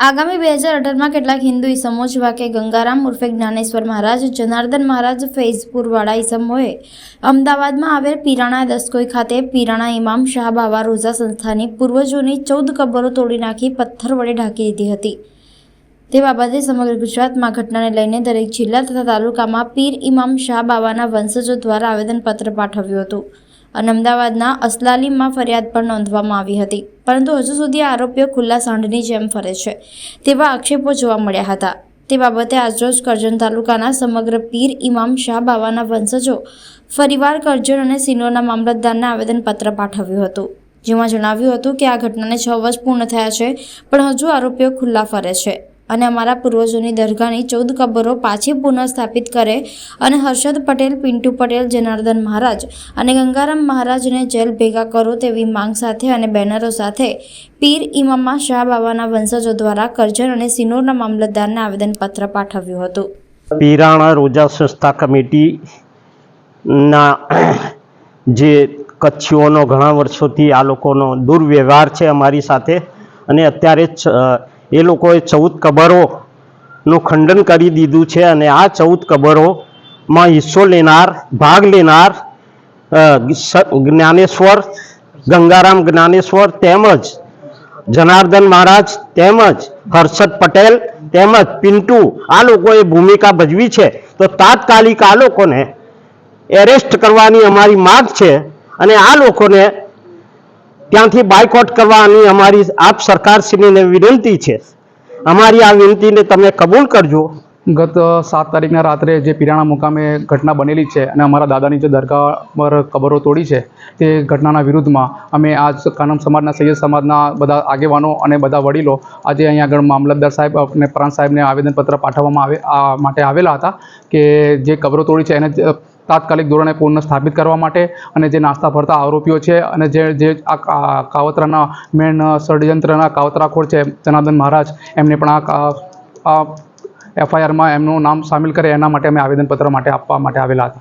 આગામી બે હજાર અઢારમાં કેટલાક હિન્દુ ઇસમો જેવા કે ગંગારામ ઉર્ફે જ્ઞાનેશ્વર મહારાજ, જનાર્દન મહારાજ ફૈઝપુરવાળા ઇસમોએ અમદાવાદમાં આવેલ પીરાણા દસકોઈ ખાતે પીરાણા ઇમામ શાહ બાવા રોઝા સંસ્થાની પૂર્વજોની ચૌદ કબરો તોડી નાખી પથ્થર વડે ઢાંકી દીધી હતી. તે બાબતે સમગ્ર ગુજરાતમાં ઘટનાને લઈને દરેક જિલ્લા તથા તાલુકામાં પીર ઇમામ શાહ બાવાના વંશજો દ્વારા આવેદનપત્ર પાઠવ્યું હતું. અને અમદાવાદના અસલાલીમાં ફરિયાદ પણ નોંધવામાં આવી હતી. પરંતુ હજુ સુધી આરોપીઓ ખુલ્લા સાંઢની જેમ ફરે છે તેવા આક્ષેપો જોવા મળ્યા હતા. તે બાબતે આજરોજ કરજણ તાલુકાના સમગ્ર પીર ઇમામ શાહ બાવાના વંશજો ફરીવાર કરજણ અને સિનોરના મામલતદારને આવેદનપત્ર પાઠવ્યું હતું. જેમાં જણાવ્યું હતું કે આ ઘટનાને છ વર્ષ પૂર્ણ થયા છે, પણ હજુ આરોપીઓ ખુલ્લા ફરે છે. અને અમારા પૂર્વજોની દરગાહની ચૌદ કબરો પાછી પુનઃસ્થાપિત કરે અને હર્ષદ પટેલ, પિન્ટુ પટેલ, જનાર્દન મહારાજ અને ગંગારામ મહારાજને જેલ ભેગા કરો તેવી માંગ સાથે અને બેનરો સાથે પીર ઇમામા શાહ બાબાના વંશજો દ્વારા કરજણ અને સિનોરના મામલતદારને આવેદનપત્ર પાઠવ્યું હતું. પીરાણા રોજા સંસ્થા કમિટીના જે કચ્છીઓનો ઘણા વર્ષોથી આ લોકોનો દુર્વ્યવહાર છે અમારી સાથે અને અત્યારે એ લોકોએ ચૌદ કબરોનું ખંડન કરી દીધું છે અને આ ચૌદ કબરોમાં હિસ્સો લેનાર, ભાગ લેનાર જ્ઞાનેશ્વર, ગંગારામ જ્ઞાનેશ્વર તેમજ જનાર્દન મહારાજ તેમજ હર્ષદ પટેલ તેમજ પિન્ટુ આ લોકોએ ભૂમિકા ભજવી છે. તો તાત્કાલિક આ લોકોને એરેસ્ટ કરવાની અમારી માગ છે અને આ લોકોને ત્યાંથી બાયકોટ કરવાની અમારી આપ સરકારશ્રીને વિનંતી છે. અમારી આ વિનંતીને તમે કબૂલ કરજો. ગત સાત તારીખના રાત્રે જે પિરાણા મુકામે ઘટના બનેલી છે અને અમારા દાદાની જે દરગાહ પર કબરો તોડી છે, તે ઘટનાના વિરુદ્ધમાં અમે આજ કાનમ સમાજના, સૈયદ સમાજના બધા આગેવાનો અને બધા વડીલો આજે અહીંયા આગળ મામલતદાર સાહેબ અને પ્રાંત સાહેબને આવેદનપત્ર પાઠવવામાં આવે માટે આવેલા હતા કે જે કબરો તોડી છે એને તાત્કાલિક ધોરણે પૂર્ણ સ્થાપિત કરવા માટે અને જે નાસ્તા ફરતા આરોપીઓ છે અને જે જે આ કાવતરાના મેન ષડયંત્રના કાવતરાખોર છે, જનાર્દન મહારાજ, એમને પણ આ એફઆઈઆરમાં એમનું નામ સામેલ કરે, એના માટે અમે આવેદનપત્ર માટે આપવા માટે આવેલા હતા.